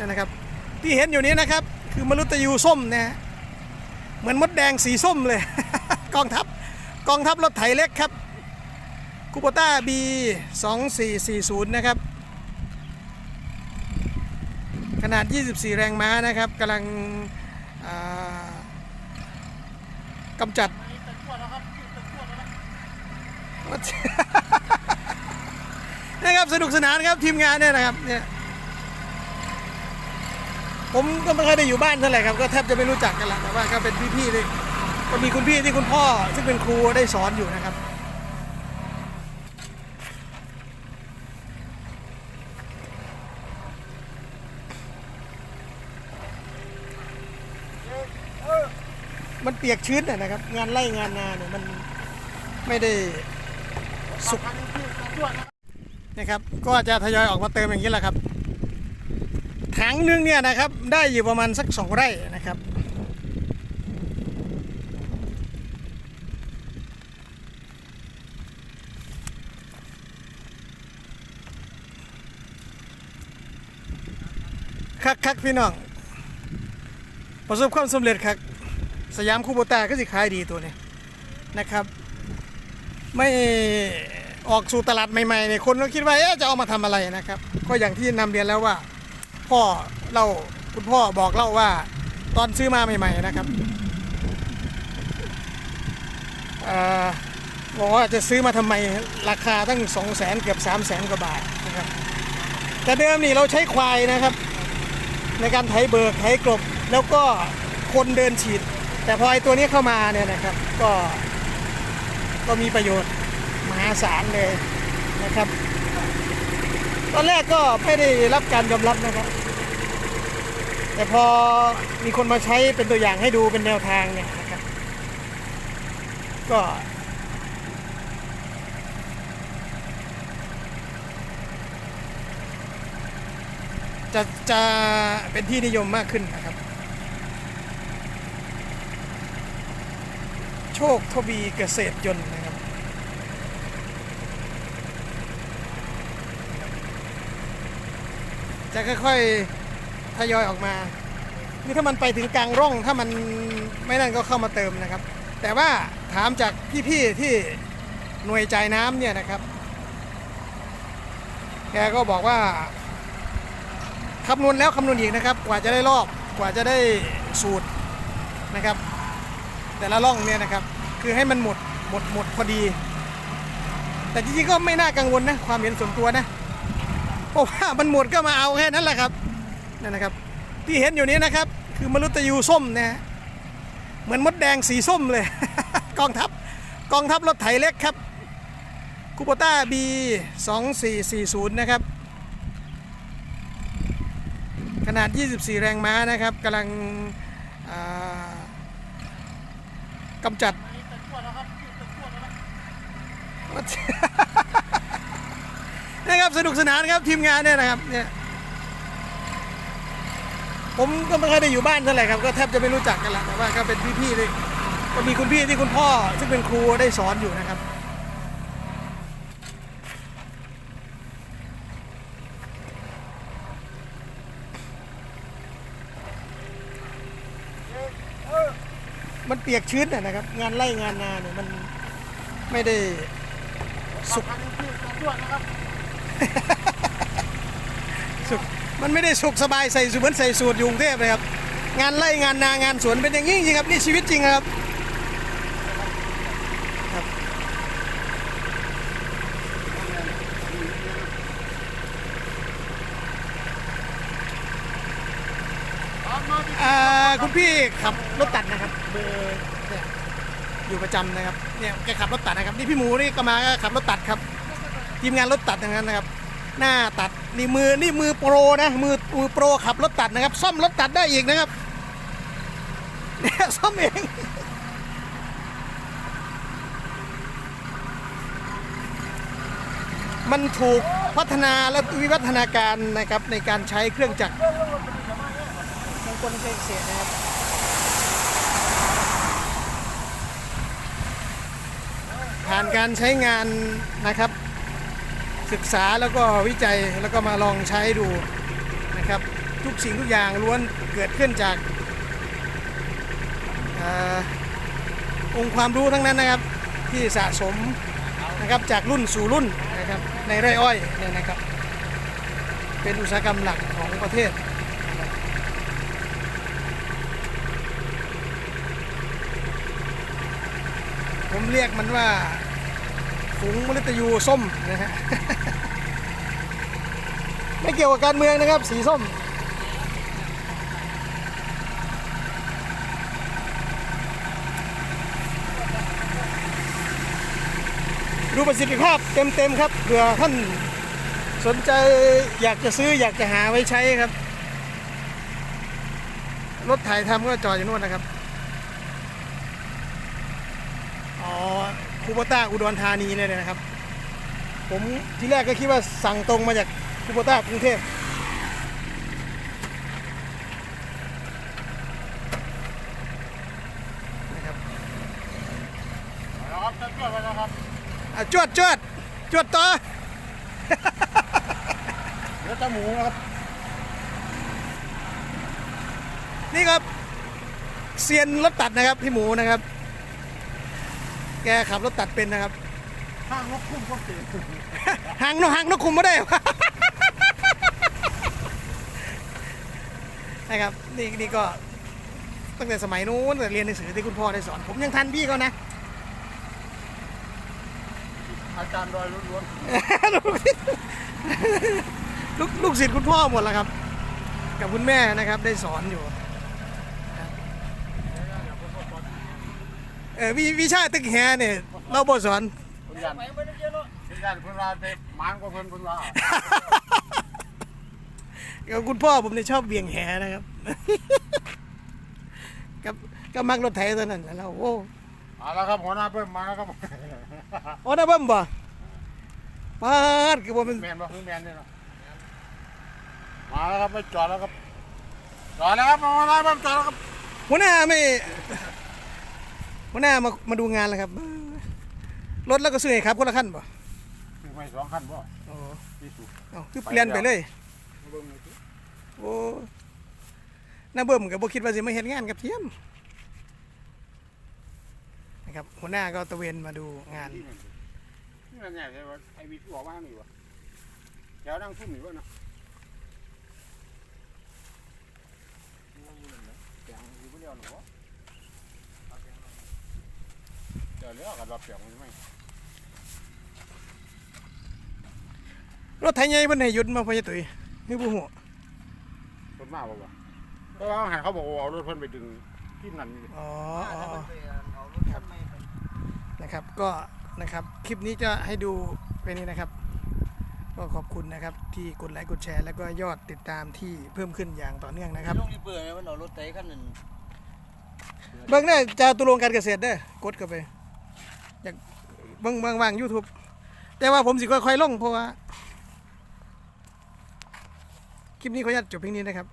นั่นนะครับ ที่เห็นอยู่นี้นะครับ คือมรุตยูส้มนะเหมือนมดแดงสีส้มเลย กองทัพกองทัพรถไถเล็กครับคูโบต้า B 2440นะครับ ขนาด 24 แรงม้านะครับกำลังกำจัดนะครับสนุกสนานครับทีมงานเนี่ยนะครับเนี่ย ผมก็ไม่เคอยได้อยู่บ้านเท่าไหร่ครับก็แทบจะไม่รู้จักกันละแต่ว่าก็เป็นพี่ๆเลยก็มีคุณพี่ที่คุณพ่อ ซึ่งเป็นครูได้สอนอยู่นะครับมันเปียกชื้นนะครับ งานไร่งานนาเนี่ยมันไม่ได้สุกนะครับ ก็จะทยอยออกมาเติมอย่างนี้แหละครับ ถังนึงเนี่ยนะครับ ได้อยู่ประมาณสักสองไร่นะครับ คักคักพี่น้อง ประสบความสำเร็จครับ สยามคูโบต้าก็สิขายดีตัวนี้นะครับ ไม่ออกสู่ตลาดใหม่ๆเนี่ยคนก็คิดว่าจะเอามาทำอะไรนะครับ ก็อย่างที่นำเรียนแล้วว่า พ่อเล่าคุณพ่อบอกเล่าว่าตอนซื้อมาใหม่ ๆ นะครับอบอกว่าจะซื้อมาทำไมราคาตั้ง2 0 0แสนเกือบ3 0 0แสนกว่าบาทนะครับ แต่เดิมนี่เราใช้ควายนะครับ ในการไถเบิกไถกลบ แล้วก็คนเดินฉีด แต่พอไอตัวนี้เข้ามาเนี่ยนะครับ ก็ก็มีประโยชน์มหาศาลเลยนะครับ ตอนแรกก็ไม่ได้รับการยอมรับนะครับ แต่พอมีคนมาใช้เป็นตัวอย่างให้ดูเป็นแนวทางเนี่ยนะครับก็จะจะเป็นที่นิยมมากขึ้นนะครับ โชคทวีเกษตรยนต์นะครับ จะค่อยๆ ทยอยออกมานี่ถ้ามันไปถึงกลางร่องถ้ามันไม่นั่นก็เข้ามาเติมนะครับ แต่ว่าถามจากพี่ๆที่หน่วยจ่ายน้ำเนี่ยนะครับ แกก็บอกว่าคำนวณแล้วคำนวณอีกนะครับ กว่าจะได้รอบกว่าจะได้สูตรนะครับ แต่ละร่องเนี่ยนะครับ คือให้มันหมดหมดหมดพอดี แต่จริงๆก็ไม่น่ากังวลนะความเห็นส่วนตัวนะเพราะว่ามันหมดก็มาเอาแค่นั้นแหละครับ นั่นนะครับ ที่เห็นอยู่นี้นะครับ คือมรุตยูส้มนะฮะเหมือนมดแดงสีส้มเลย กองทัพกองทัพรถไถเล็กครับคูโบต้า B 2440นะครับ ขนาด 24 แรงม้านะครับกำลังกำจัดนะครับสนุกสนานครับทีมงานเนี่ยนะครับเนี่ย ผมก็ไม่เคอยได้อยู่บ้านเท่าไหร่ครับก็แทบจะไม่รู้จักกันละแต่ว่าก็เป็นพี่ๆเลยก็มีคุณพี่ที่คุณพ่อ ซึ่งเป็นครูได้สอนอยู่นะครับ มันเปียกชื้นนะครับ งานไร่งานนาเนี่ยมันไม่ได้สุกสุก มันไม่ได้สุกสบายใส่สูทเหมือนใส่สูตรอยู่กรุงเทพเลยครับ งานไร่งานนางานสวนเป็นอย่างนี้จริงๆครับนี่ชีวิตจริงครับครับอ่าคุณพี่ขับรถตัดนะครับเบอร์เนี่ยอยู่ประจำนะครับเนี่ยแกขับรถตัดนะครับนี่พี่หมูนี่ก็มาก็ขับรถตัดครับทีมงานรถตัดอย่างนั้นนะครับ หน้าตัดนี่มือนี่มือโปรนะมือมือโปรขับรถตัดนะครับ ซ่อมรถตัดได้อีกนะครับเนี่ยซ่อมเองมันถูกพัฒนาและวิวัฒนาการนะครับในการใช้เครื่องจักรของกลเกษตรนะครับผ่านการใช้งานนะครับ ศึกษาแล้วก็วิจัยแล้วก็มาลองใช้ดูนะครับ ทุกสิ่งทุกอย่างล้วนเกิดขึ้นจากออองค์ความรู้ทั้งนั้นนะครับที่สะสมนะครับจากรุ่นสู่รุ่นนะครับในไร่อ้อยเนี่ยนะครับ เป็นอุตสาหกรรมหลักของประเทศผมเรียกมันว่าฝูงมฤตยูส้มนะฮะ ไม่เกี่ยวกับการเมืองนะครับ สีส้ม ดูประสิทธิภาพเต็มๆครับเผื่อท่านสนใจอยากจะซื้ออยากจะหาไว้ใช้ครับ รถถ่ายทำก็จอดอยู่นู่นนะครับ อ๋อคูโบต้าอุดรธานีเลยนะครับ ผมที่แรกก็คิดว่าสั่งตรงมาจาก คูโบต้ากรุงเทพนะครับครับจะช่วยไปแล้วครับอะจวดจวดจวดต่อ เดี๋ยวจะหมูนะครับ นี่ครับเซียนรถตัดนะครับพี่หมูนะครับ แกขับรถตัดเป็นนะครับ ข้างนกคุ้มก็เสีย หางนกหางนกคุมไม่ได้ นะครับนี่นี่ก็ตั้งแต่สมัยนู้นแต่เรียนหนังสือที่คุณพ่อได้สอน ผมยังทันพี่เขานะอาจารย์ดอยล้วนลูกลูกศิษย์คุณพ่อหมดแล้วครับ กับคุณแม่นะครับได้สอนอยู่เออวิวิชาตึกแฮเนี่ยเราบอสอนๆคุณยันคุณยันคุณลาเด็หมันก็เพิ่นคุณลา กับคุณพ่อผมเนี่ยชอบเบี่ยงแหนะครับ กับก็มักรถไถตัวนั้นแหละเราโอ้มาแล้วครับหัวหน้าเพิ่มมาแล้วครับโอ้นะเบิ่มบ่ปาดคือบ่เป็นแมนบ่คือแมนเนี่ยเนาะมาแล้วครับไม่จอดแล้วครับจอดแล้วครับหัวหน้าเพิ่มจอดแล้วครับหัวหน้าไม่หัวหน้ามามาดูงานแล้วครับรถแล้วก็ซื้อให้ครับคนละคันบ่คือไม่สองคันบ่โอ้ที่สุดเอ้าคือเปลี่ยนไปเลยมา เบิ่งหน่อยสิโอ้น้าเบิ่มก็บ่คิดว่าสิมาเฮ็ดงานกับเทียมนะครับหัวหน้าก็ตะเวนมาดูงานนี่มันนี่มันเนี่ยใช่ว่าไอ้วิทย์ออกมาหนิวะแถวนั่งทุ่มหนิวะเนาะแกงอยู่คนเดียวหนูวะเดี๋ยวเลี้ยวกับรอบเปียกมันไม่รถไถใหญ่เพิ่นให้หยุดมาพ่อใหญ่ตุ้ย นี่บ่ฮู้รถมากป่ะเพราะว่าหันเขาบอกว่าเอารถเพิ่นไปดึงที่นั่นนี่อ๋ออ๋อ นะครับก็นะครับคลิปนี้จะให้ดูไปนี้นะครับ ก็ขอบคุณนะครับที่กดไลค์กดแชร์ แล้วก็ยอดติดตามที่เพิ่มขึ้นอย่างต่อเนื่องนะครับลงนี่เบื่อไหมมันเอารถไถคันนั้นเบิ่งได้อจะตุลงการเกษตรเด้อกดเข้าไปอยากเบิ่งเบิ่งว่างยูทูบแต่ว่าผมสิค่อยๆลงเพราะว่า คลิปนี้ขออนุญาตจบเพียงนี้นะครับ